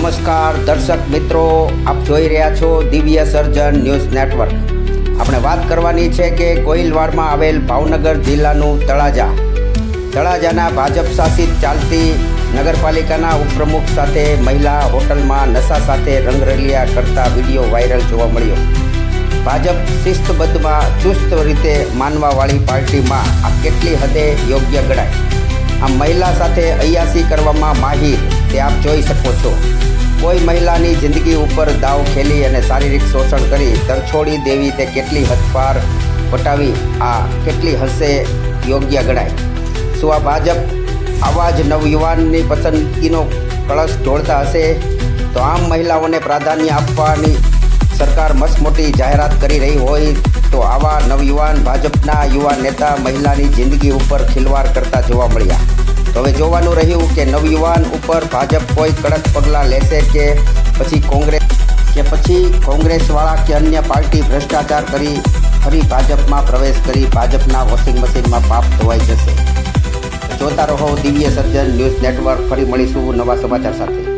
નમસ્કાર, દર્શક મિત્રો, આપ જોઈ રહ્યા છો દિવ્ય સર્જન ન્યૂઝ નેટવર્ક. આપણે વાત કરવાની છે કે કોઈલવાડમાં આવેલ ભાવનગર જિલ્લાનું તળાજા. તળાજાના ભાજપ શાસિત ચાલતી નગરપાલિકાના ઉપપ્રમુખ સાથે મહિલા હોટલમાં નશા સાથે રંગરલિયા કરતા વીડિયો વાયરલ જોવા મળ્યો. ભાજપ શિસ્તબદ્ધમાં ચુસ્ત રીતે માનવાવાળી પાર્ટીમાં આ કેટલી હદે યોગ્ય ગણાય? આ મહિલા સાથે અયાસી કરવામાં માહિર તે આપ જોઈ શકો છો. કોઈ મહિલાની જિંદગી ઉપર દાવ ખેલી અને શારીરિક શોષણ કરી તરછોડી દેવી તે કેટલી હદપાર વટાવી, આ કેટલી હશે યોગ્ય ગણાય. શું આ ભાજપ આવા જ નવયુવાનની પસંદગીનો કળશ ઢોળતા હશે? તો આમ મહિલાઓને પ્રાધાન્ય આપવાની સરકાર મસમોટી જાહેરાત કરી રહી હોય, તો આવા નવયુવાન ભાજપના યુવા નેતા મહિલાની જિંદગી ઉપર ખિલવાડ કરતા જોવા મળ્યા. તો હવે જોવાનું રહ્યું કે નવયુવાન ઉપર ભાજપ કોઈ કડક પગલાં લેશે કે પછી કોંગ્રેસ કે પછી કોંગ્રેસવાળા કે અન્ય પાર્ટી ભ્રષ્ટાચાર કરી ફરી ભાજપમાં પ્રવેશ કરી ભાજપના વોશિંગ મશીનમાં પાપ ધોવાઈ જશે. જોતા રહો દિવ્ય સર્જન ન્યૂઝ નેટવર્ક. ફરી મળીશું નવા સમાચાર સાથે.